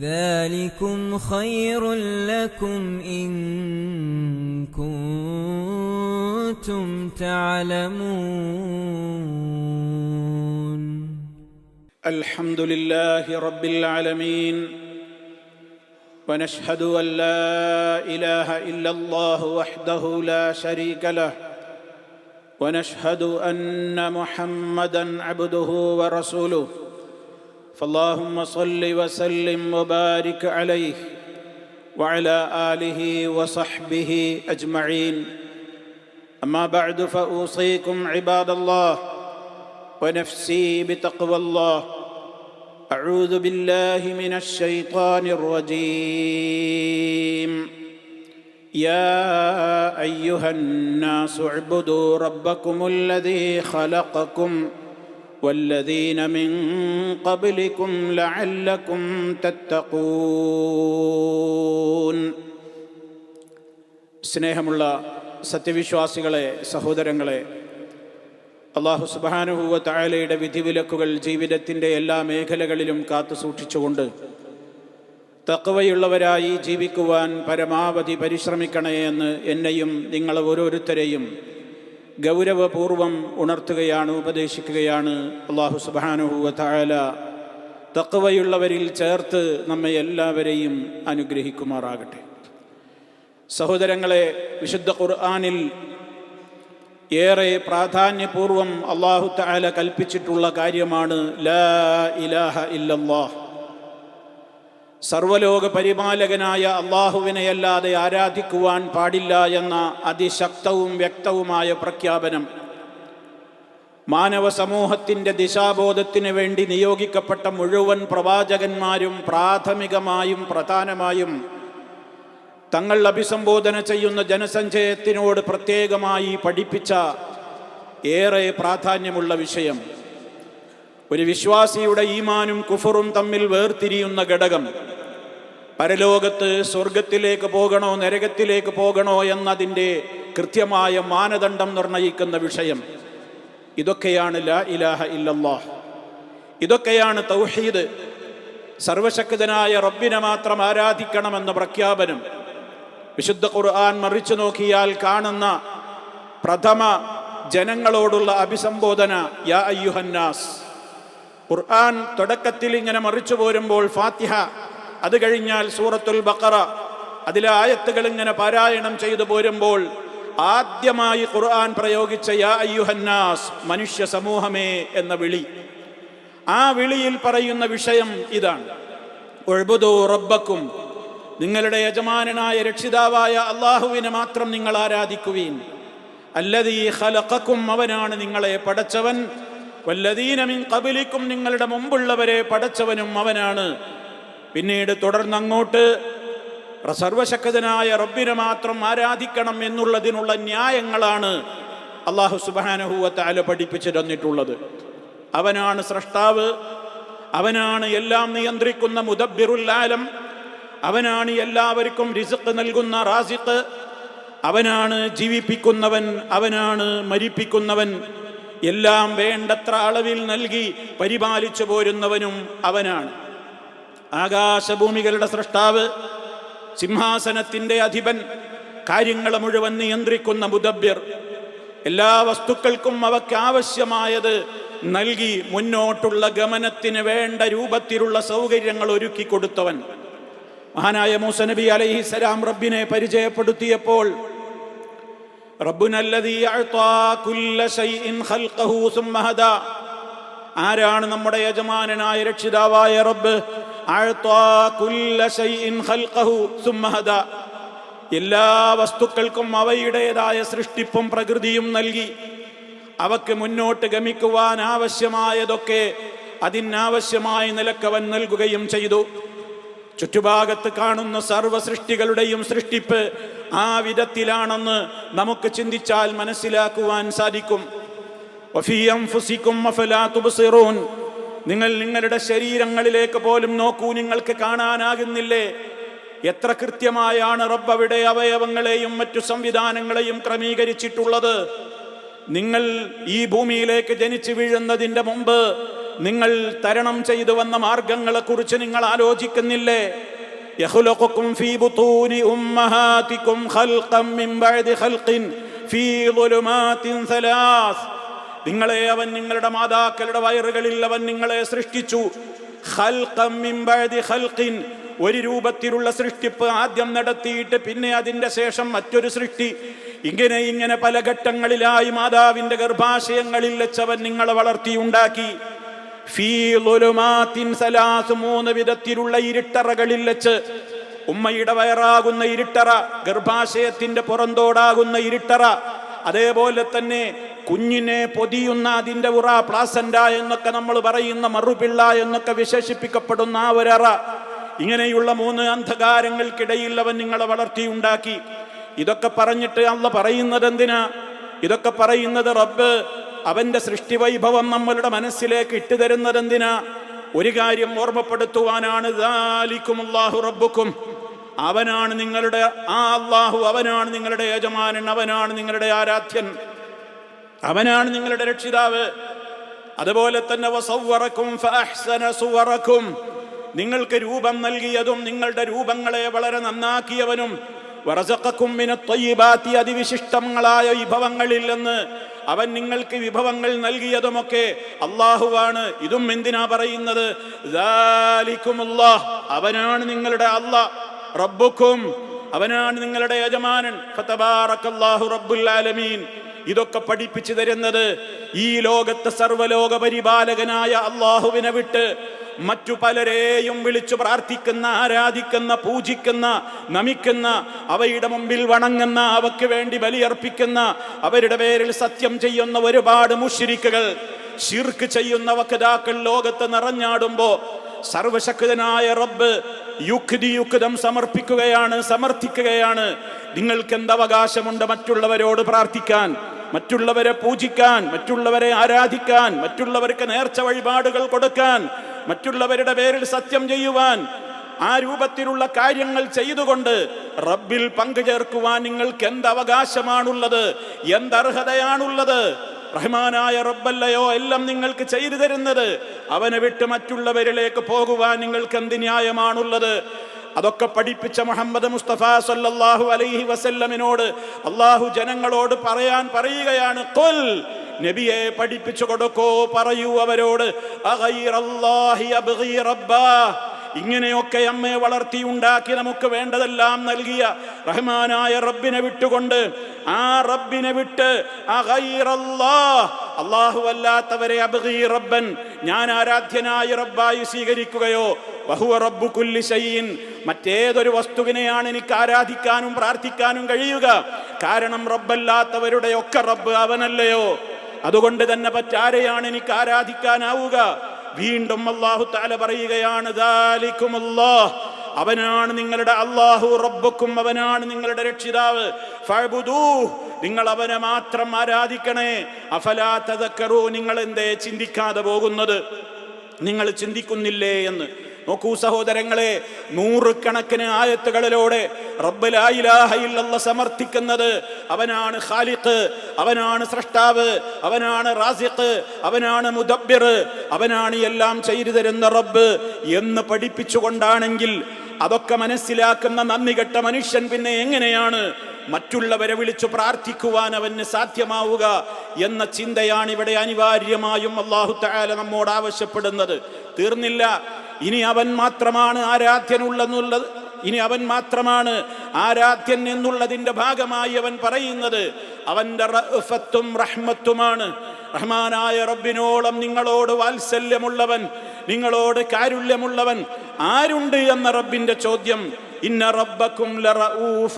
ذلكم خير لكم إن كنتم تعلمون. الحمد لله رب العالمين ونشهد أن لا إله إلا الله وحده لا شريك له ونشهد أن محمدا عبده ورسوله. فاللهم صل وسلم وبارك عليه وعلى آله وصحبه أجمعين. أما بعد فأوصيكم عباد الله ونفسي بتقوى الله. أعوذ بالله من الشيطان الرجيم. يا أيها الناس اعبدوا ربكم الذي خلقكم والذين من قبلكم لعلكم تتقون സ്നേഹമുള്ള സത്യവിശ്വാസികളെ സഹോദരങ്ങളെ അള്ളാഹു സുബാനുഹൂവ താഴലയുടെ വിധിവിലക്കുകൾ ജീവിതത്തിൻ്റെ എല്ലാ മേഖലകളിലും കാത്തു സൂക്ഷിച്ചുകൊണ്ട് തക്കവയുള്ളവരായി ജീവിക്കുവാൻ പരമാവധി പരിശ്രമിക്കണേ എന്ന് എന്നെയും നിങ്ങൾ ഓരോരുത്തരെയും ഗൗരവപൂർവം ഉണർത്തുകയാണ് ഉപദേശിക്കുകയാണ്. അള്ളാഹു സുബാനുഹൂവ താഴല തക്കവയുള്ളവരിൽ ചേർത്ത് നമ്മെ എല്ലാവരെയും അനുഗ്രഹിക്കുമാറാകട്ടെ. സഹോദരങ്ങളെ വിശുദ്ധ ഖുർആാനിൽ ഏറെ പ്രാധാന്യപൂർവം അള്ളാഹു താല കൽപ്പിച്ചിട്ടുള്ള കാര്യമാണ് ലാ ഇലാഹ ഇല്ലല്ലാഹ്. സർവലോക പരിപാലകനായ അള്ളാഹുവിനെയല്ലാതെ ആരാധിക്കുവാൻ പാടില്ല എന്ന അതിശക്തവും വ്യക്തവുമായ പ്രഖ്യാപനം. മാനവ സമൂഹത്തിന്റെ ദിശാബോധത്തിന് വേണ്ടി നിയോഗിക്കപ്പെട്ട മുഴുവൻ പ്രവാചകന്മാരും പ്രാഥമികമായും പ്രധാനമായും തങ്ങൾ അഭിസംബോധന ചെയ്യുന്ന ജനസഞ്ചയത്തിനോട് പ്രത്യേകമായി പഠിപ്പിച്ച ഏറെ പ്രാധാന്യമുള്ള വിഷയം. ഒരു വിശ്വാസിയുടെ ഈമാനും കുഫറും തമ്മിൽ വേർതിരിയുന്ന ഘടകം. പരലോകത്ത് സ്വർഗത്തിലേക്ക് പോകണോ നരകത്തിലേക്ക് പോകണോ എന്നതിന്റെ കൃത്യമായ മാനദണ്ഡം നിർണയിക്കുന്ന വിഷയം. ഇതൊക്കെയാണ് ലാ ഇലാഹ ഇല്ലല്ലാഹ്. ഇതൊക്കെയാണ് തൗഹീദ്. സർവശക്തനായ റബ്ബിനെ മാത്രം ആരാധിക്കണമെന്ന പ്രഖ്യാപനം. വിശുദ്ധ ഖുർആൻ മറിച്ചു നോക്കിയാൽ കാണുന്ന പ്രഥമ ജനങ്ങളോടുള്ള അഭിസംബോധന യാ അയ്യുഹന്നാസ്. ഖുർആൻ തുടക്കത്തിൽ ഇങ്ങനെ മറിച്ചു പോരുമ്പോൾ ഫാത്തിഹ അത് കഴിഞ്ഞാൽ സൂറത്തുൽ ബക്കറ അതിലെ ആയത്തുകൾ ഇങ്ങനെ പാരായണം ചെയ്തു പോരുമ്പോൾ ആദ്യമായി ഖുർആൻ പ്രയോഗിച്ച യാ അയ്യുഹന്നാസ് മനുഷ്യ സമൂഹമേ എന്ന വിളി. ആ വിളിയിൽ പറയുന്ന വിഷയം ഇതാണ്. ഒഴുബുദോ റബ്ബക്കും നിങ്ങളുടെ യജമാനനായ രക്ഷിതാവായ അള്ളാഹുവിനെ മാത്രം നിങ്ങൾ ആരാധിക്കുവീൻ. അല്ലതീ ഖലഖക്കും അവനാണ് നിങ്ങളെ പടച്ചവൻ. വല്ലതീനമിൻ കബിലിക്കും നിങ്ങളുടെ മുമ്പുള്ളവരെ പടച്ചവനും അവനാണ്. പിന്നീട് തുടർന്നങ്ങോട്ട് സർവശക്തനായ റബ്ബിനെ മാത്രം ആരാധിക്കണം എന്നുള്ളതിനുള്ള ന്യായങ്ങളാണ് അള്ളാഹു സുബാനഹുവത്താല പഠിപ്പിച്ചു തന്നിട്ടുള്ളത്. അവനാണ് സ്രഷ്ടാവ് അവനാണ് എല്ലാം നിയന്ത്രിക്കുന്ന മുദബിറുല്ലാലം അവനാണ് എല്ലാവർക്കും റിസക്ക് നൽകുന്ന റാസിത്ത് അവനാണ് ജീവിപ്പിക്കുന്നവൻ അവനാണ് മരിപ്പിക്കുന്നവൻ. എല്ലാം വേണ്ടത്ര അളവിൽ നൽകി പരിപാലിച്ചു പോരുന്നവനും അവനാണ്. ആകാശഭൂമികളുടെ സൃഷ്ടാവ് സിംഹാസനത്തിന്റെ അധിപൻ കാര്യങ്ങളെ മുഴുവൻ നിയന്ത്രിക്കുന്ന മുദബ്യർ എല്ലാ വസ്തുക്കൾക്കും അവയ്ക്ക് ആവശ്യമായത് നൽകി മുന്നോട്ടുള്ള ഗമനത്തിന് വേണ്ട രൂപത്തിലുള്ള സൗകര്യങ്ങൾ ഒരുക്കി കൊടുത്തവൻ മഹാനായ മൂസനബി അലൈഹിസലാം റബ്ബിനെ പരിചയപ്പെടുത്തിയപ്പോൾ ആരാണ് നമ്മുടെ യജമാനനായ രക്ഷിതാവായ റബ്ബ്? എല്ലാ വസ്തുക്കൾക്കും അവയുടേതായ സൃഷ്ടിപ്പും പ്രകൃതിയും നൽകി. അവക്ക് മുന്നോട്ട് ഗമിക്കുവാൻ ആവശ്യമായതൊക്കെ അതിനാവശ്യമായ നിലക്കവൻ നൽകുകയും ചെയ്തു. ചുറ്റുഭാഗത്ത് കാണുന്ന സർവ സൃഷ്ടികളുടെയും സൃഷ്ടിപ്പ് ആ വിധത്തിലാണെന്ന് നമുക്ക് ചിന്തിച്ചാൽ മനസ്സിലാക്കുവാൻ സാധിക്കും. നിങ്ങൾ നിങ്ങളുടെ ശരീരങ്ങളിലേക്ക് പോലും നോക്കൂ നിങ്ങൾക്ക് കാണാനാകുന്നില്ലേ? എത്ര കൃത്യമായാണ് റബ്ബ് അവിടെ അവയവങ്ങളെയും മറ്റു സംവിധാനങ്ങളെയും ക്രമീകരിച്ചിട്ടുള്ളത്. നിങ്ങൾ ഈ ഭൂമിയിലേക്ക് ജനിച്ചു വീഴുന്നതിന്റെ മുമ്പ് നിങ്ങൾ തരണം ചെയ്തു വന്ന മാർഗങ്ങളെ കുറിച്ച് നിങ്ങൾ ആലോചിക്കുന്നില്ലേ يخلقكم في بطون أمهاتكم خلقا من بعد خلق في ظلمات ثلاث നിങ്ങളെ അവൻ നിങ്ങളുടെ മാതാക്കളുടെ വയറുകളിൽ അവൻ നിങ്ങളെ സൃഷ്ടിച്ചു ഖൽഖം മിൻ ബഅദി ഖൽഖിൻ ഒരു രൂപത്തിലുള്ള സൃഷ്ടിപ്പ് ആദ്യം നടത്തിയിട്ട് പിന്നെ അതിൻ്റെ ശേഷം മറ്റൊരു സൃഷ്ടി ഇങ്ങനെ ഇങ്ങനെ പല ഘട്ടങ്ങളിലായി മാതാവിൻ്റെ ഗർഭാശയങ്ങളിൽ വെച്ചവൻ നിങ്ങളെ വളർത്തിയുണ്ടാക്കി ഫീ ളുലുമാത്തിൻ സലാസ് മൂന്ന് വിധത്തിലുള്ള ഇരുട്ടറകളിൽ വെച്ച് ഉമ്മയുടെ വയറാകുന്ന ഇരുട്ടറ ഗർഭാശയത്തിന്റെ പുറന്തോടാകുന്ന ഇരുട്ടറ അതേപോലെ തന്നെ കുഞ്ഞിനെ പൊതിയുന്ന അതിന്റെ ഉറ പ്ലാസന്റ എന്നൊക്കെ നമ്മൾ പറയുന്ന മറുപിള്ള എന്നൊക്കെ വിശേഷിപ്പിക്കപ്പെടുന്ന ആ ഒരറ. ഇങ്ങനെയുള്ള മൂന്ന് അന്ധകാരങ്ങൾക്കിടയിൽ അവൻ നിങ്ങളെ വളർത്തിയുണ്ടാക്കി ഇതൊക്കെ പറഞ്ഞിട്ട് അല്ല പറയുന്നത് എന്തിനാ? ഇതൊക്കെ പറയുന്നത് റബ്ബ് അവന്റെ സൃഷ്ടിവൈഭവം നമ്മളുടെ മനസ്സിലേക്ക് ഇട്ടുതരുന്നത് എന്തിനാ ഒരു കാര്യം ഓർമ്മപ്പെടുത്തുവാനാണ്. ദാലിക്കും അല്ലാഹു റബ്ബുക്കും. അവനാണ് നിങ്ങളുടെ ആ അള്ളാഹു അവനാണ് നിങ്ങളുടെ യജമാനൻ അവനാണ് നിങ്ങളുടെ ആരാധ്യൻ. അവനാണ് നിങ്ങളുടെ രക്ഷിതാവ്. അതുപോലെ തന്നെ നിങ്ങൾക്ക് രൂപം നൽകിയതും നിങ്ങളുടെ രൂപങ്ങളെ വളരെ നന്നാക്കിയവനും അതിവിശിഷ്ടങ്ങളായ വിഭവങ്ങളിൽ നിന്ന് അവൻ നിങ്ങൾക്ക് വിഭവങ്ങൾ നൽകിയതുമൊക്കെ അള്ളാഹുവാണ്. ഇതും എന്തിനാ പറയുന്നത്. അവനാണ് നിങ്ങളുടെ അള്ളാഹ് റബ്ബുക്കും. അവനാണ് നിങ്ങളുടെ യജമാനൻ. ആലമീൻ. ഇതൊക്കെ പഠിപ്പിച്ചു തരുന്നത് ഈ ലോകത്തെ സർവലോക പരിപാലകനായ അള്ളാഹുവിനെ വിട്ട് മറ്റു പലരെയും വിളിച്ചു പ്രാർത്ഥിക്കുന്ന ആരാധിക്കുന്ന പൂജിക്കുന്ന നമിക്കുന്ന അവയുടെ മുമ്പിൽ വണങ്ങുന്ന അവയ്ക്ക് വേണ്ടി ബലിയർപ്പിക്കുന്ന അവരുടെ പേരിൽ സത്യം ചെയ്യുന്ന ഒരുപാട് മുഷിരിക്കുകൾ ശിർക്ക് ചെയ്യുന്ന വക്താക്കൾ ലോകത്ത് നിറഞ്ഞാടുമ്പോ സർവശക്തനായ റബ്ബ് യുക്തി യുക്തം സമർപ്പിക്കുകയാണ് സമർത്ഥിക്കുകയാണ്. നിങ്ങൾക്ക് എന്തവകാശമുണ്ട് മറ്റുള്ളവരോട് പ്രാർത്ഥിക്കാൻ മറ്റുള്ളവരെ പൂജിക്കാൻ മറ്റുള്ളവരെ ആരാധിക്കാൻ മറ്റുള്ളവർക്ക് നേർച്ച വഴിപാടുകൾ കൊടുക്കാൻ മറ്റുള്ളവരുടെ പേരിൽ സത്യം ചെയ്യുവാൻ. ആ രൂപത്തിലുള്ള കാര്യങ്ങൾ ചെയ്തുകൊണ്ട് റബ്ബിൽ പങ്കുചേർക്കുവാൻ നിങ്ങൾക്ക് എന്തവകാശമാണുള്ളത് എന്തർഹതയാണുള്ളത്? റഹ്മാനായ റബ്ബല്ലയോ എല്ലാം നിങ്ങൾക്ക് ചെയ്തു തരുന്നത്. അവനെ വിട്ട് മറ്റുള്ളവരിലേക്ക് പോകുവാൻ നിങ്ങൾക്ക് എന്ത് ന്യായമാണുള്ളത്? അതൊക്കെ പഠിപ്പിച്ച മുഹമ്മദ് മുസ്തഫ സല്ലല്ലാഹു അലൈഹി വസല്ലമിനോട് അള്ളാഹു ജനങ്ങളോട് പറയാൻ പറയുകയാണ് കൊൽ നബിയെ പഠിപ്പിച്ചു കൊടുക്കോ പറയൂ അവരോട്. അഗൈറല്ലാഹി റബ്ബാ ഇങ്ങനെയൊക്കെ അമ്മയെ വളർത്തിയുണ്ടാക്കി നമുക്ക് വേണ്ടതെല്ലാം നൽകിയ റഹ്മാനായ റബ്ബിനെ വിട്ടുകൊണ്ട് ആ റബ്ബിനെ വിട്ട് അള്ളാഹു അല്ലാത്തവരെ റബ്ബൻ ഞാൻ ആരാധ്യനായ റബ്ബായി സ്വീകരിക്കുകയോ ബഹുവ റബ്ബു കുല്ലി ശൈഇൻ മറ്റേതൊരു വസ്തുവിനെയാണ് എനിക്ക് ആരാധിക്കാനും പ്രാർത്ഥിക്കാനും കഴിയുക. കാരണം റബ്ബല്ലാത്തവരുടെ ഒക്കെ റബ്ബ് അവനല്ലയോ? അതുകൊണ്ട് തന്നെ പറ്റാരെയാണ് എനിക്ക് ആരാധിക്കാനാവുക? വീണ്ടും അള്ളാഹു താല പറയുകയാണ് അവനാണ് നിങ്ങളുടെ അള്ളാഹു റബ്ബക്കും അവനാണ് നിങ്ങളുടെ രക്ഷിതാവ്. നിങ്ങൾ അവനെ മാത്രം ആരാധിക്കണേ. അഫലാ തദക്കറൂ. നിങ്ങൾ എന്തേ ചിന്തിക്കാതെ പോകുന്നത്? നിങ്ങൾ ചിന്തിക്കുന്നില്ലേ എന്ന്. നോക്കൂ സഹോദരങ്ങളെ നൂറുകണക്കിന് ആയത്തുകളിലൂടെ റബ്ബലായില്ല സമർത്ഥിക്കുന്നത് അവനാണ് ഖാലിഖ് അവനാണ് സൃഷ്ടാവ് അവനാണ് റാസിഖ് അവനാണ് മുദബ്ബിർ അവനാണ് എല്ലാം ചെയ്തു തരുന്ന റബ്ബ് എന്ന് പഠിപ്പിച്ചുകൊണ്ടാണെങ്കിൽ അതൊക്കെ മനസ്സിലാക്കുന്ന നന്ദി കെട്ട മനുഷ്യൻ പിന്നെ എങ്ങനെയാണ്? മറ്റുള്ളവരെ വിളിച്ചു പ്രാർത്ഥിക്കുവാൻ അവന് സാധ്യമാവുക എന്ന ചിന്തയാണ് ഇവിടെ അനിവാര്യമായും അള്ളാഹു തആല നമ്മോട് ആവശ്യപ്പെടുന്നത്. തീർന്നില്ല. ഇനി അവൻ മാത്രമാണ് ആരാധ്യനുള്ളെന്നുള്ളത് ഇനി അവൻ മാത്രമാണ് ആരാധ്യൻ എന്നുള്ളതിന്റെ ഭാഗമായി അവൻ പറയുന്നത്. അവന്റെ റഅഫത്തും റഹ്മത്തുമാണ്. റഹ്മാനായ റബ്ബിനോളം നിങ്ങളോട് വാത്സല്യമുള്ളവൻ നിങ്ങളോട് കാരുണ്യമുള്ളവൻ ആരുണ്ട് എന്ന റബ്ബിന്റെ ചോദ്യം. ഇന്ന റബ്ബക്കും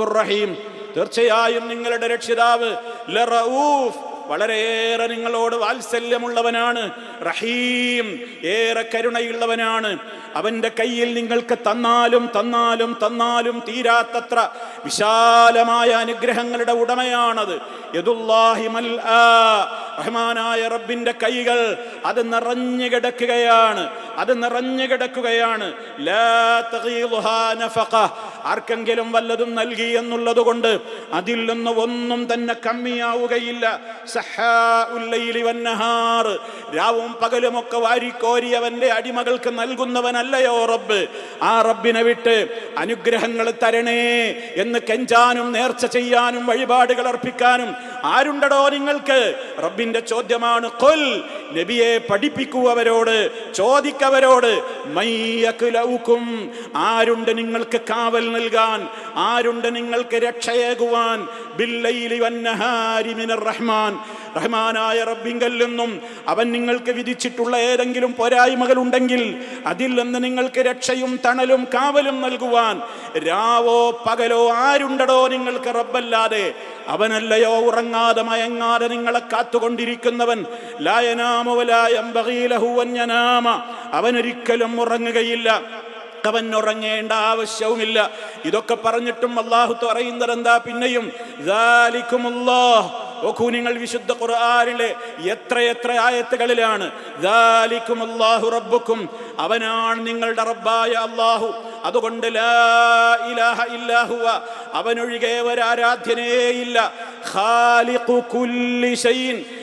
റഹീം. തീർച്ചയായും നിങ്ങളുടെ രക്ഷിതാവ് ലറൂഫ് വളരെയേറെ നിങ്ങളോട് വാത്സല്യമുള്ളവനാണ്. റഹീം ഏറെ കരുണയുള്ളവനാണ് അവന്റെ കയ്യിൽ നിങ്ങൾക്ക് തന്നാലും തന്നാലും തന്നാലും തീരാത്തത്ര വിശാലമായ അനുഗ്രഹങ്ങളുടെ ഉടമയാണത്. റഹ്മാനായ റബ്ബിന്റെ കൈകൾ അത് നിറഞ്ഞു കിടക്കുകയാണ് അത് നിറഞ്ഞു കിടക്കുകയാണ്. ആർക്കെങ്കിലും വല്ലതും നൽകി എന്നുള്ളത് കൊണ്ട് അതിൽ നിന്ന് ഒന്നും തന്നെ കമ്മിയാവുകയില്ല വന്നഹാർ. രാവും പകലുമൊക്കെ വാരിക്കോരി അവന്റെ അടിമകൾക്ക് നൽകുന്നവനല്ലയോ റബ്ബ്? ആ റബ്ബിനെ വിട്ട് അനുഗ്രഹങ്ങൾ തരണേ എന്ന് കെഞ്ചാനും നേർച്ച ചെയ്യാനും വഴിപാടുകൾ അർപ്പിക്കാനും ആരുണ്ടടോ നിങ്ങൾക്ക്? റബ്ബിന്റെ ചോദ്യമാണ് കൊൽ നബിയെ പഠിപ്പിക്കൂ അവരോട് ചോദിക്കവരോട് മയ്യക്കുലൗക്കും ആരുണ്ട് നിങ്ങൾക്ക് കാവൽ നൽകാൻ? ആരുണ്ട് നിങ്ങൾക്ക് രക്ഷയേകുവാൻ? ബില്ലൈലി വന്നഹാരി മിനർ റഹ്മാൻ. റഹ്മാനായ റബ്ബിങ്കൽ നിന്നും അവൻ നിങ്ങൾക്ക് വിധിച്ചിട്ടുള്ള ഏതെങ്കിലും പോരായ്മകൾ ഉണ്ടെങ്കിൽ അതിൽ നിന്ന് നിങ്ങൾക്ക് രക്ഷയും തണലും കാവലും നൽകുവാൻ. രാവോ പകലോ ആരുണ്ടടോ നിങ്ങൾക്ക് റബ്ബല്ലാതെ? അവനല്ലയോ ഉറങ്ങാതെ മയങ്ങാതെ നിങ്ങളെ കാത്തുകൊണ്ടിരിക്കുന്നവൻ ലായനാമവലായംബീലഹുവന്യനാമ അവനൊരിക്കലും ഉറങ്ങുകയില്ല. അവൻ ഉറങ്ങേണ്ട ആവശ്യവുമില്ല. ഇതൊക്കെ പറഞ്ഞിട്ടും അള്ളാഹു പറയുന്നത് എന്താ പിന്നെയും? നോക്കൂ നിങ്ങൾ വിശുദ്ധ ഖുർആാനിലെ എത്ര എത്ര ആയത്തുകളിലാണ്. അല്ലാഹു റബ്ബുക്കും. അവനാണ് നിങ്ങളുടെ റബ്ബായ അള്ളാഹു അതുകൊണ്ട് ലാ ഇലാഹ ഇല്ലാഹുവ. അവനൊഴികെ ഒരാരാധ്യനേയില്ല.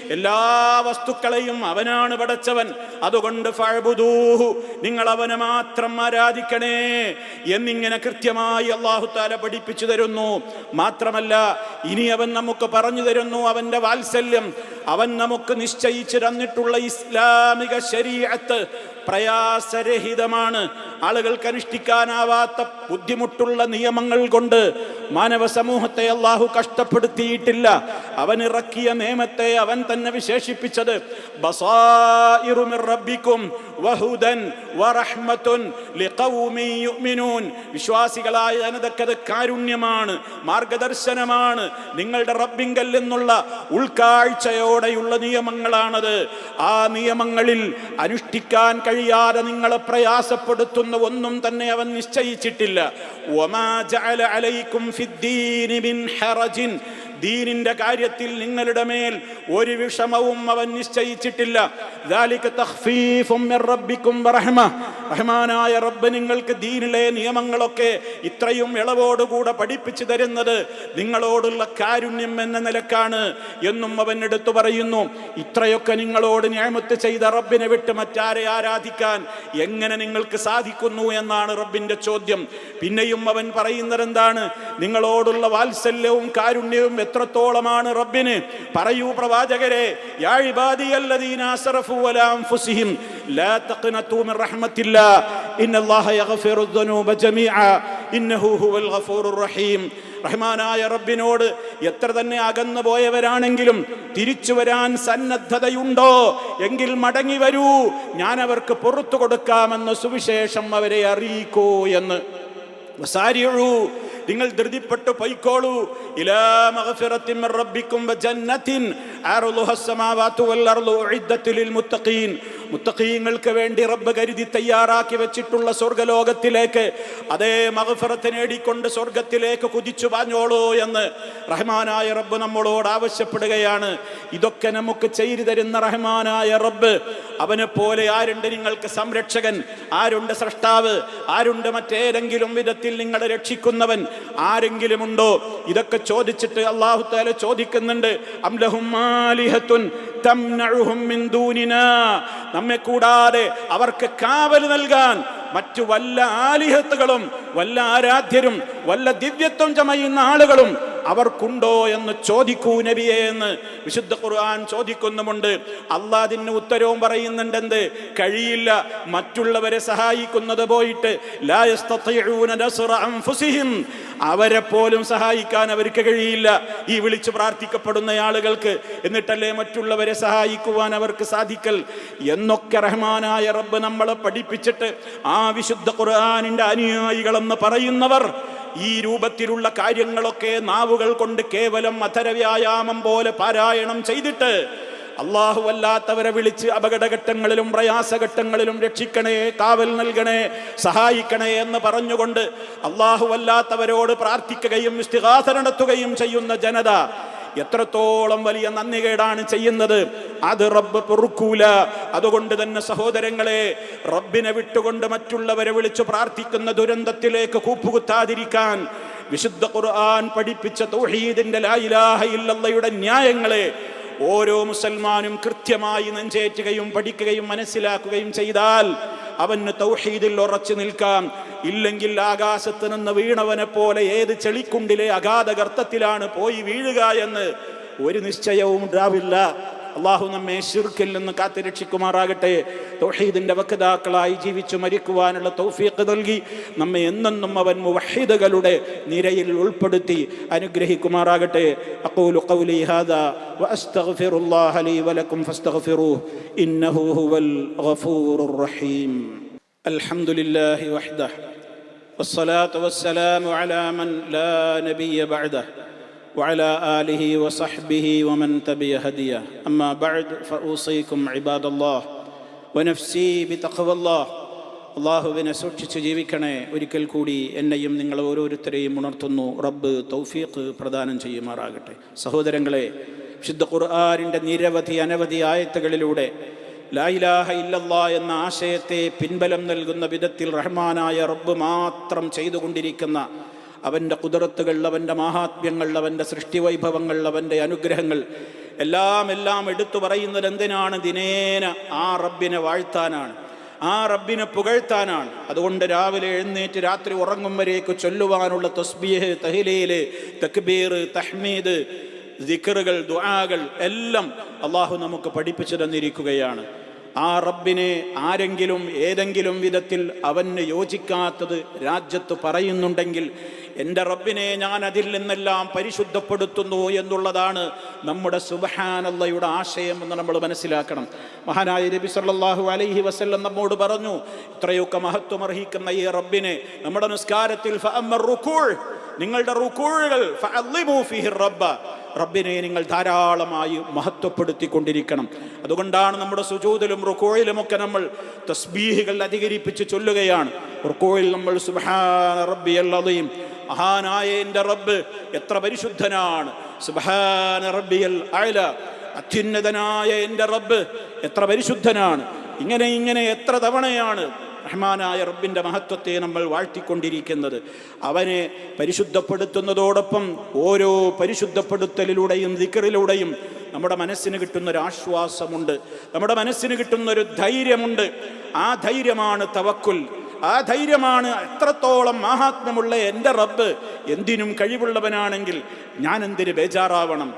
എല്ലാ വസ്തുക്കളെയും അവനാണ് പടച്ചവൻ. അതുകൊണ്ട് ഫഴബുദൂഹു നിങ്ങൾ അവനെ മാത്രം ആരാധിക്കണേ എന്നിങ്ങനെ കൃത്യമായി താല പഠിപ്പിച്ചു തരുന്നു. മാത്രമല്ല ഇനി അവൻ നമുക്ക് പറഞ്ഞു തരുന്നു അവന്റെ വാത്സല്യം. അവൻ നമുക്ക് നിശ്ചയിച്ചു തന്നിട്ടുള്ള ഇസ്ലാമിക ശരീഅത്ത് പ്രയാസരഹിതമാണ്. ആളുകൾക്ക് അനുഷ്ഠിക്കാനാവാത്ത ബുദ്ധിമുട്ടുള്ള നിയമങ്ങൾ കൊണ്ട് മാനവ സമൂഹത്തെ അള്ളാഹു കഷ്ടപ്പെടുത്തിയിട്ടില്ല. അവൻ ഇറക്കിയ നിയമത്തെ അവൻ തന്നെ വിശേഷിപ്പിച്ചത് വിശ്വാസികളായ ജനതക്കത് കാരുണ്യമാണ് മാർഗദർശനമാണ്. നിങ്ങളുടെ റബ്ബിങ്കൽ നിന്നുള്ള ഉൾക്കാഴ്ചയോടെയുള്ള നിയമങ്ങളാണത്. ആ നിയമങ്ങളിൽ അനുഷ്ഠിക്കാൻ കഴിയാതെ നിങ്ങളെ പ്രയാസപ്പെടുത്തുന്ന ഒന്നും തന്നെ അവൻ നിശ്ചയിച്ചിട്ടില്ല. വമാ ജഅല അലൈക്കും في الدين من حرج ദീനിന്റെ കാര്യത്തിൽ നിങ്ങളുടെ മേൽ ഒരു വിഷമവും അവൻ നിശ്ചയിച്ചിട്ടില്ല. റഹ്മാനായ റബ്ബ് നിങ്ങൾക്ക് ദീനിലെ നിയമങ്ങളൊക്കെ ഇത്രയും ഇളവോടുകൂടെ പഠിപ്പിച്ചു തരുന്നത് നിങ്ങളോടുള്ള കാരുണ്യം എന്ന നിലക്കാണ് എന്നും അവൻ എടുത്തു പറയുന്നു. ഇത്രയൊക്കെ നിങ്ങളോട് ഞാമത്ത് ചെയ്ത റബ്ബിനെ വിട്ട് മറ്റാരെ ആരാധിക്കാൻ എങ്ങനെ നിങ്ങൾക്ക് സാധിക്കുന്നു എന്നാണ് റബ്ബിന്റെ ചോദ്യം. പിന്നെയും അവൻ പറയുന്നത് എന്താണ് നിങ്ങളോടുള്ള വാത്സല്യവും കാരുണ്യവും എത്രത്തോളമാണ് റബ്ബിന്? പറയൂ പ്രവാചകരെ റഹ്മാനായ റബ്ബിനോട് എത്ര തന്നെ അകന്നു പോയവരാണെങ്കിലും തിരിച്ചു വരാൻ സന്നദ്ധതയുണ്ടോ? എങ്കിൽ മടങ്ങി വരൂ ഞാൻ അവർക്ക് പുറത്തു കൊടുക്കാമെന്ന് സുവിശേഷം അവരെ അറിയിക്കൂ എന്ന്. നിങ്ങൾ ധൃതിപ്പെട്ടു പൊയ്ക്കോളൂ. മുത്തഖീങ്ങൾക്ക് വേണ്ടി റബ്ബ് കരുതി തയ്യാറാക്കി വെച്ചിട്ടുള്ള സ്വർഗലോകത്തിലേക്ക് അതേ മഹഫറത്ത് നേടിക്കൊണ്ട് സ്വർഗത്തിലേക്ക് കുതിച്ചു പാഞ്ഞോളൂ എന്ന് റഹ്മാനായ റബ്ബ് നമ്മളോട് ആവശ്യപ്പെടുകയാണ്. ഇതൊക്കെ നമുക്ക് ചെയ്തു തരുന്ന റഹ്മാനായ റബ്ബ്. അവനെ പോലെ ആരുണ്ട് നിങ്ങൾക്ക് സംരക്ഷകൻ? ആരുണ്ട് സൃഷ്ടാവ് ആരുണ്ട് മറ്റേതെങ്കിലും വിധത്തിൽ നിങ്ങളെ രക്ഷിക്കുന്നവൻ? ആരെങ്കിലും ഉണ്ടോ ഇതൊക്കെ ചോദിച്ചിട്ട് അള്ളാഹു താല ചോദിക്കുന്നുണ്ട്. നമ്മെ കൂടാതെ അവർക്ക് കാവൽ നൽകാൻ മറ്റു വല്ല ആലിഹത്തുകളും വല്ല ആരാധ്യരും വല്ല ദിവ്യത്വം ചമയുന്ന ആളുകളും അവർക്കുണ്ടോ എന്ന് ചോദിക്കൂ നബിയെ എന്ന് വിശുദ്ധ ഖുർആൻ ചോദിക്കുന്നുമുണ്ട്. അള്ളാദിന് ഉത്തരവും പറയുന്നുണ്ട് എന്ത് കഴിയില്ല. മറ്റുള്ളവരെ സഹായിക്കുന്നത് പോയിട്ട് അവരെ പോലും സഹായിക്കാൻ അവർക്ക് കഴിയില്ല. ഈ വിളിച്ച് പ്രാർത്ഥിക്കപ്പെടുന്ന ആളുകൾക്ക് എന്നിട്ടല്ലേ മറ്റുള്ളവരെ സഹായിക്കുവാൻ അവർക്ക് സാധിക്കൽ? എന്നൊക്കെ റഹ്മാനായ റബ്ബ് നമ്മളെ പഠിപ്പിച്ചിട്ട് ആ വിശുദ്ധ ഖുർആാനിന്റെ അനുയായികളെന്ന് പറയുന്നവർ ഈ രൂപത്തിലുള്ള കാര്യങ്ങളൊക്കെ നാവുകൾ കൊണ്ട് കേവലം അധരവ്യായാമം പോലെ പാരായണം ചെയ്തിട്ട് അള്ളാഹു അല്ലാത്തവരെ വിളിച്ച് അപകടഘട്ടങ്ങളിലും പ്രയാസഘട്ടങ്ങളിലും രക്ഷിക്കണേ കാവൽ നൽകണേ സഹായിക്കണേ എന്ന് പറഞ്ഞുകൊണ്ട് അള്ളാഹു അല്ലാത്തവരോട് പ്രാർത്ഥിക്കുകയും ഇസ്തിഹാസ നടത്തുകയും ചെയ്യുന്ന ജനത എത്രത്തോളം വലിയ നന്ദികേടാണ് ചെയ്യുന്നത്. അത് റബ്ബ് പൊറുക്കൂല. അതുകൊണ്ട് തന്നെ സഹോദരങ്ങളെ റബ്ബിനെ വിട്ടുകൊണ്ട് മറ്റുള്ളവരെ വിളിച്ചു പ്രാർത്ഥിക്കുന്ന ദുരന്തത്തിലേക്ക് കൂപ്പുകുത്താതിരിക്കാൻ വിശുദ്ധ ഖുർആൻ പഠിപ്പിച്ച തൗഹീദിന്റെ ലാ ഇലാഹ ഇല്ലല്ലയുടെ ന്യായങ്ങളെ ഓരോ മുസൽമാനും കൃത്യമായി നെഞ്ചേറ്റുകയും പഠിക്കുകയും മനസ്സിലാക്കുകയും ചെയ്താൽ അവന് തൗഹീദിൽ ഉറച്ചു നിൽക്കാം. ഇല്ലെങ്കിൽ ആകാശത്ത് നിന്ന് വീണവനെ പോലെ ഏത് ചെളിക്കുണ്ടിലെ അഗാധ ഗർത്തത്തിലാണ് പോയി വീഴുക എന്ന് ഒരു നിശ്ചയവും ഉണ്ടാവില്ല. അള്ളാഹു നമ്മെ ശിർക്കിൽ നിന്ന് കാത്തുരക്ഷിക്കുമാറാകട്ടെ തൗഹീദിന്റെ വക്താക്കളായി ജീവിച്ചു മരിക്കുവാനുള്ള തൗഫീഖ് നൽകി നമ്മെ എന്നെന്നും അവൻ മുവഹിദുകളുടെ നിരയിൽ ഉൾപ്പെടുത്തി അനുഗ്രഹിക്കുമാറാകട്ടെ അഖൂലു ഖൗലി ഹാദാ വഅസ്തഗ്ഫിറുല്ലാഹ ലീ വലക്കും ഫസ്തഗ്ഫിറൂഹ് ഇന്നഹു ഹുവൽ ഗഫൂറുർ റഹീം അൽഹംദുലില്ലാഹി വഹ്ദഹ والصلاة والسلام على من لا نبي بعده وعلى آله وصحبه ومن تبع هديه أما بعد فأوصيكم عباد الله ونفسي بتقوى الله അള്ളാഹുവിനെ സൂക്ഷിച്ച് ജീവിക്കണേ ഒരിക്കൽ കൂടി എന്നെയും നിങ്ങൾ ഓരോരുത്തരെയും ഉണർത്തുന്നു റബ്ബ് തൗഫീഖ് പ്രദാനം ചെയ്യുമാറാകട്ടെ സഹോദരങ്ങളെ വിശുദ്ധ ഖുർആാനിൻ്റെ നിരവധി അനവധി ആയത്തുകളിലൂടെ ലായിലാഹ ഇല്ലല്ലാ എന്ന ആശയത്തെ പിൻബലം നൽകുന്ന വിധത്തിൽ റഹ്മാനായ റബ്ബ് മാത്രം ചെയ്തുകൊണ്ടിരിക്കുന്ന അവന്റെ കുതിരത്തുകൾ അവന്റെ മാഹാത്മ്യങ്ങൾ അവന്റെ സൃഷ്ടിവൈഭവങ്ങൾ അവന്റെ അനുഗ്രഹങ്ങൾ. എല്ലാം എല്ലാം എടുത്തു പറയുന്നത് എന്തിനാണ്? ദിനേന ആ റബ്ബിനെ വാഴ്ത്താനാണ്. ആ റബ്ബിനെ പുകഴ്ത്താനാണ്. അതുകൊണ്ട് രാവിലെ എഴുന്നേറ്റ് രാത്രി ഉറങ്ങും വരേക്ക് ചൊല്ലുവാനുള്ള തസ്ബീഹ് തഹിലീൽ തക്ബീർ തഹ്മീദ് ദിക്കറുകൾ ദുആകൾ എല്ലാം അള്ളാഹു നമുക്ക് പഠിപ്പിച്ചു തന്നിരിക്കുകയാണ്. ആ റബ്ബിനെ ആരെങ്കിലും ഏതെങ്കിലും വിധത്തിൽ അവന് യോജിക്കാത്തത് രാജ്യത്ത് പറയുന്നുണ്ടെങ്കിൽ എന്റെ റബ്ബിനെ ഞാൻ അതിൽ നിന്നെല്ലാം പരിശുദ്ധപ്പെടുത്തുന്നു എന്നുള്ളതാണ് നമ്മുടെ സുബഹാനല്ലയുടെ ആശയം എന്ന് നമ്മൾ മനസ്സിലാക്കണം. മഹാനായ നബി സല്ലാഹു അലൈഹി വസ്ല്ലം നമ്മോട് പറഞ്ഞു ഇത്രയൊക്കെ മഹത്വം അർഹിക്കുന്ന ഈ റബ്ബിനെ നമ്മുടെ നിസ്കാരത്തിൽ നിങ്ങളുടെ റുക്കൂഴുകൾ റബ്ബ റബ്ബിനെ നിങ്ങൾ ധാരാളമായി മഹത്വപ്പെടുത്തിക്കൊണ്ടിരിക്കണം. അതുകൊണ്ടാണ് നമ്മുടെ സുജൂതിലും റുക്കോയിലുമൊക്കെ നമ്മൾ തസ്ബീഹികൾ അധികരിപ്പിച്ച് ചൊല്ലുകയാണ്. റുക്കോയിൽ നമ്മൾ സുബഹാന റബ്ബി അല്ലതയും മഹാനായ എന്റെ റബ്ബ് എത്ര പരിശുദ്ധനാണ്. സുബാന റബ്ബിയൽ അയല അത്യുന്നതനായ എന്റെ റബ്ബ് എത്ര പരിശുദ്ധനാണ്. ഇങ്ങനെ ഇങ്ങനെ എത്ര തവണയാണ് റഹ്മാനായ റബ്ബിന്റെ മഹത്വത്തെ നമ്മൾ വാഴ്ത്തിക്കൊണ്ടിരിക്കുന്നത്. അവനെ പരിശുദ്ധപ്പെടുത്തുന്നതോടൊപ്പം ഓരോ പരിശുദ്ധപ്പെടുത്തലിലൂടെയും ദിക്കറിലൂടെയും നമ്മുടെ മനസ്സിന് കിട്ടുന്നൊരു ആശ്വാസമുണ്ട് നമ്മുടെ മനസ്സിന് കിട്ടുന്നൊരു ധൈര്യമുണ്ട്. ആ ധൈര്യമാണ് തവക്കുൽ. ആ ധൈര്യമാണ് എത്രത്തോളം മാഹാത്മ്യമുള്ള എന്റെ റബ്ബ്. എന്തിനും കഴിവുള്ളവനാണെങ്കിൽ ഞാൻ എന്തിന് ബേജാറാവണം?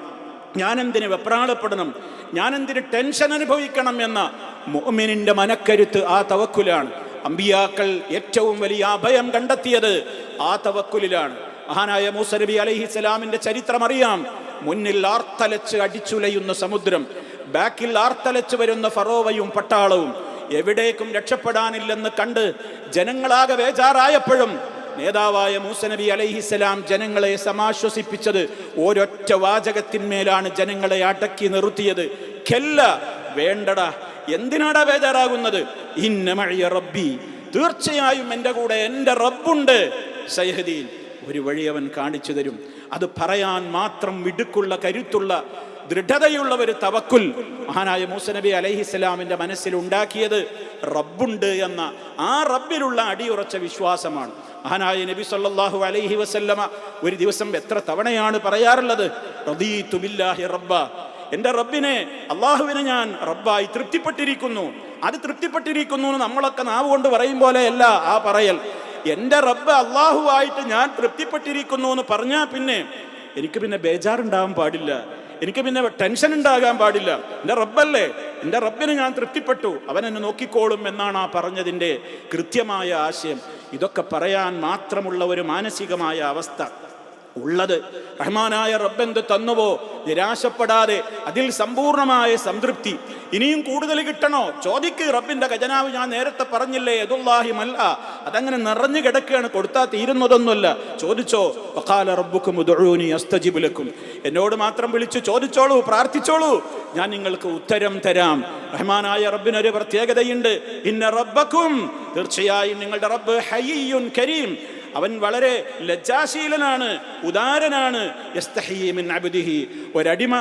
ഞാൻ എന്തിന് വെപ്രാളപ്പെടണം? ഞാൻ എന്തിന് ടെൻഷൻ അനുഭവിക്കണം എന്ന മോമിനിന്റെ മനക്കരുത്ത് ആ തവക്കുലാണ്. അമ്പിയാക്കൾ ഏറ്റവും വലിയ അഭയം കണ്ടെത്തിയത് ആ തവക്കുലിലാണ്. മഹാനായ മൂസ നബി അലൈഹിസ്സലാമിന്റെ ചരിത്രം അറിയാം മുന്നിൽ ആർത്തലച്ച് അടിച്ചുലയുന്ന സമുദ്രം ബാക്കിൽ ആർത്തലച്ച് വരുന്ന ഫറോവയും പട്ടാളവും എവിടേക്കും രക്ഷപ്പെടാനില്ലെന്ന് കണ്ട് ജനങ്ങളാകെ വേജാറായപ്പോഴും നേതാവായ മൂസനബി അലൈഹിസ്സലാം ജനങ്ങളെ സമാശ്വസിപ്പിച്ചത് ഒരൊറ്റ വാചകത്തിന്മേലാണ് ജനങ്ങളെ അടക്കി നിർത്തിയത്. കെല്ല വേണ്ടടാ എന്തിനാടാ ബേജാറാകുന്നത്? ഇന്നമഴിയ റബ്ബി തീർച്ചയായും എന്റെ കൂടെ എന്റെ റബ്ബുണ്ട്. സൈഹദീൻ ഒരു വഴി അവൻ കാണിച്ചു തരും. അത് പറയാൻ മാത്രം വിടുക്കുള്ള കരുത്തുള്ള ദൃഢതയുള്ള ഒരു തവക്കുൽ. മഹാനായ മൂസനബി അലൈഹിസ്സലാമിന്റെ മനസ്സിൽ ഉണ്ടാക്കിയത് റബ്ബുണ്ട് എന്ന ആ റബ്ബിലുള്ള അടിയുറച്ച വിശ്വാസമാണ്. മഹാനായ നബി സല്ലാഹു അലൈഹി വസല്ലമ ഒരു ദിവസം എത്ര തവണയാണ് പറയാറുള്ളത്? റദീതു ബില്ലാഹി റബ്ബ. എന്റെ റബ്ബിനെ അള്ളാഹുവിനെ ഞാൻ റബ്ബായി തൃപ്തിപ്പെട്ടിരിക്കുന്നു. അത് തൃപ്തിപ്പെട്ടിരിക്കുന്നു എന്ന് നമ്മളൊക്കെ നാവ് കൊണ്ട് പറയും പോലെയല്ല ആ പറയൽ. എന്റെ റബ്ബ് അള്ളാഹുവായിട്ട് ഞാൻ തൃപ്തിപ്പെട്ടിരിക്കുന്നു എന്ന് പറഞ്ഞാൽ പിന്നെ എനിക്ക് പിന്നെ ബേജാറുണ്ടാവാൻ പാടില്ല. എനിക്ക് പിന്നെ ടെൻഷൻ ഉണ്ടാകാൻ പാടില്ല. എന്റെ റബ്ബല്ലേ? എന്റെ റബ്ബിന് ഞാൻ തൃപ്തിപ്പെട്ടു. അവൻ എന്നെ നോക്കിക്കോളും എന്നാണ് ആ പറഞ്ഞതിന്റെ കൃത്യമായ ആശയം. ഇതൊക്കെ പറയാൻ മാത്രമുള്ള ഒരു മാനസികമായ അവസ്ഥ. ഉള്ളത്. റഹ്മാനായ റബ്ബെന്ത് തന്നുവോ? നിരാശപ്പെടാതെ അതിൽ സമ്പൂർണമായ സംതൃപ്തി. ഇനിയും കൂടുതൽ കിട്ടണോ? ചോദിക്ക് റബ്ബിന്റെ ഖജനാവ് ഞാൻ നേരത്തെ പറഞ്ഞില്ലേ മല്ല അതങ്ങനെ നിറഞ്ഞു കിടക്കുകയാണ് കൊടുത്താൽ തീരുന്നതൊന്നുമല്ല. ചോദിച്ചോ? വഖാല റബ്ബുക്കും ഉദ്ഉനി അസ്തജിബുലക്കും എന്നോട് മാത്രം വിളിച്ചു ചോദിച്ചോളൂ പ്രാർത്ഥിച്ചോളൂ. ഞാൻ നിങ്ങൾക്ക് ഉത്തരം തരാം. റഹ്മാനായ റബ്ബിനൊരു പ്രത്യേകതയുണ്ട്. ഇന്ന റബ്ബക്കും തീർച്ചയായും നിങ്ങളുടെ റബ്ബ് ഹയ്യുൻ കരീം. അവൻ വളരെ ലജ്ജാശീലനാണ് ഉദാരനാണ്. ഒരടിമ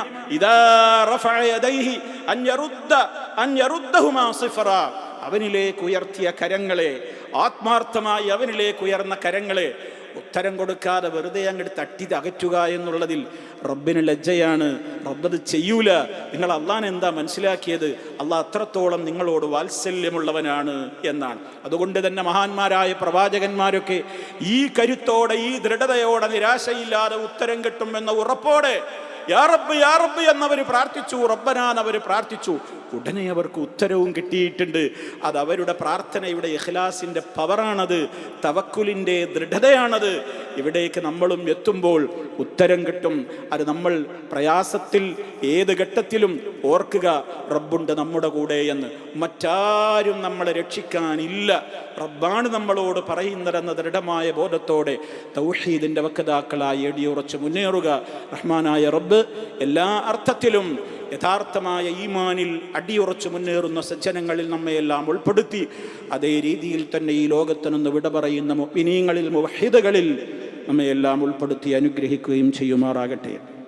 അവനിലേക്ക് ഉയർത്തിയ കരങ്ങളെ ആത്മാർത്ഥമായി അവനിലേക്ക് ഉയർന്ന കരങ്ങളെ ഉത്തരം കൊടുക്കാതെ വെറുതെ അങ്ങോട്ട് തട്ടി തകറ്റുക എന്നുള്ളതിൽ റബ്ബിന് ലജ്ജയാണ്. റബ്ബത് ചെയ്യൂല. നിങ്ങൾ അള്ളാൻ എന്താ മനസ്സിലാക്കിയത്? അള്ളാഹ് അത്രത്തോളം നിങ്ങളോട് വാത്സല്യമുള്ളവനാണ് എന്നാണ്. അതുകൊണ്ട് തന്നെ മഹാന്മാരായ പ്രവാചകന്മാരൊക്കെ ഈ കരുത്തോടെ ഈ ദൃഢതയോടെ നിരാശയില്ലാതെ ഉത്തരം കിട്ടുമെന്ന ഉറപ്പോടെ യാ റബ്ബ് യാ റബ്ബ് എന്നവർ പ്രാർത്ഥിച്ചു റബ്ബനാൻ അവർ പ്രാർത്ഥിച്ചു. ഉടനെ അവർക്ക് ഉത്തരവും കിട്ടിയിട്ടുണ്ട്. അത് അവരുടെ പ്രാർത്ഥനയുടെ ഇഖ്ലാസിന്റെ പവറാണത് തവക്കുലിന്റെ ദൃഢതയാണത്. ഇവിടേക്ക് നമ്മളും എത്തുമ്പോൾ ഉത്തരം കിട്ടും. അത് നമ്മൾ പ്രയാസത്തിൽ ഏത് ഘട്ടത്തിലും ഓർക്കുക റബ്ബുണ്ട് നമ്മുടെ കൂടെ എന്ന്. മറ്റാരും നമ്മളെ രക്ഷിക്കാനില്ല. റബ്ബാണ് നമ്മളോട് പറയുന്നതെന്ന ദൃഢമായ ബോധത്തോടെ തൗഹീദിന്റെ വക്താക്കളായി എടിയുറച്ച് മുന്നേറുക. റഹ്മാനായ റബ്ബ് എല്ലാ അർത്ഥത്തിലും യഥാർത്ഥമായ ഈമാനിൽ അടിയുറച്ച് മുന്നേറുന്ന സജ്ജനങ്ങളിൽ നമ്മയെല്ലാം ഉൾപ്പെടുത്തി അതേ രീതിയിൽ തന്നെ ഈ ലോകത്തിനൊന്ന് വിട പറയുന്ന മുഅ്മിനീങ്ങളിൽ മുഹിദകളിൽ നമ്മയെല്ലാം ഉൾപ്പെടുത്തി അനുഗ്രഹിക്കുകയും ചെയ്യുമാറാകട്ടെ.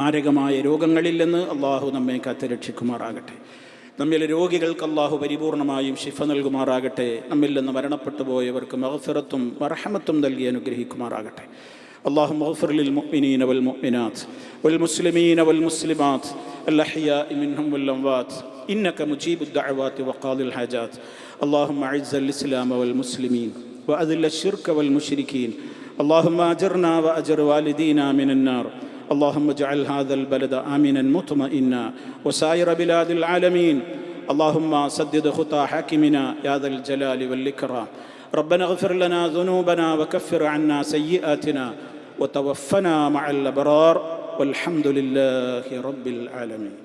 മാരകമായ രോഗങ്ങളിൽ നിന്ന് അള്ളാഹു നമ്മെ കാത്ത് രക്ഷിക്കുമാറാകട്ടെ നമ്മിലെ രോഗികൾക്ക് അള്ളാഹു പരിപൂർണമായും ശിഫ നൽകുമാറാകട്ടെ നമ്മിൽ നിന്ന് മരണപ്പെട്ടു പോയവർക്ക് മഹഫിറത്തും മർഹമത്തും നൽകി അനുഗ്രഹിക്കുമാറാകട്ടെ اللهم اغفر للمؤمنين والمؤمنات والمسلمين والمسلمات الأحياء منهم والأموات إنك مجيب الدعوات وقاضي الحاجات اللهم أعز الإسلام والمسلمين وأذل الشرك والمشركين اللهم أجرنا وأجر والدينا من النار اللهم اجعل هذا البلد آمنا مطمئنا وسائر بلاد العالمين. اللهم سدد خطى حاكمنا يا ذا الجلال والإكرام. ربنا اغفر لنا ذنوبنا وكفر عنا سيئاتنا وتوفنا مع الأبرار. والحمد لله رب العالمين.